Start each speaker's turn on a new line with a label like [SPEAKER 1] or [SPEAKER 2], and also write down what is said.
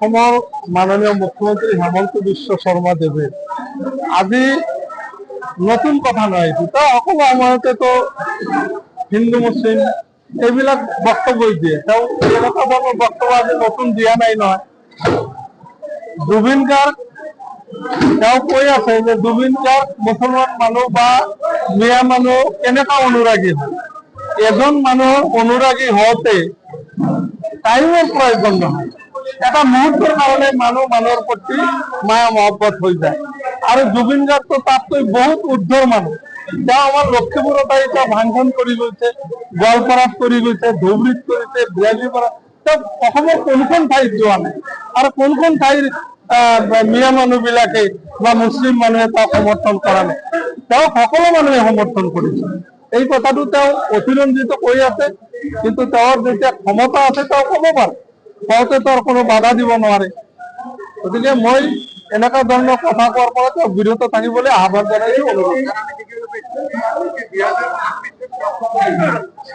[SPEAKER 1] অসমৰ মাননীয় মুখ্যমন্ত্ৰী হেমন্ত বিশ্ব শৰ্মা দেৱে। আজি নতুন কথা নহয় তেওঁ সকলো সময়তেতো হিন্দু, মুছলিম এইবিলাক বক্তব্য দিয়ে। তেওঁ এনেকুৱা বক্তব্য আজি নতুন দিয়া নাই নহয়। জুবিন গাৰ্গ, তেওঁ কৈ আছে যে জুবিন গাৰ্গ মুছলমান মানুহ বা মিয়া মানুহ কেনেকুৱা অনুৰাগী এজন মানুহৰ অনুৰাগী হওঁতে টাইমৰ প্ৰয়োজন নহয়। এটা মুহূৰ্তৰ কাৰণে মানুহ মানুহৰ প্ৰতি মায়া, মহব্বত হৈ যায়। আৰু জুবিন গাৰ্গটো তাতকৈ বহুত উৰ্ধৰ মানুহ। তেওঁ আমাৰ লক্ষীপুৰত আহি তেওঁ ভাংচন কৰি গৈছে গোৱালপাৰাত কৰি গৈছে ধুবুৰীত কৰিছে বিৰাজীপাৰাত তেওঁ অসমৰ কোনখন ঠাইত যোৱা নাই? আৰু কোনখন ঠাইৰ মিয়া মানুহ বিলাকে বা মুছলিম মানুহে তেওঁক সমৰ্থন কৰা নাই? তেওঁক সকলো মানুহে সমৰ্থন কৰিছে। এই কথাটো তেওঁ অতিৰঞ্জিত কৈ আছে। কিন্তু তেওঁৰ যেতিয়া ক্ষমতা আছে, তেওঁ ক'ব পাৰে। কওঁতে তেওঁৰ কোনো বাধা দিব নোৱাৰে। গতিকে মই এনেকুৱা ধৰণৰ কথা কোৱাৰ পৰা তেওঁ বিৰত থাকিবলৈ আহ্বান জনাইছো। অনুৰোধ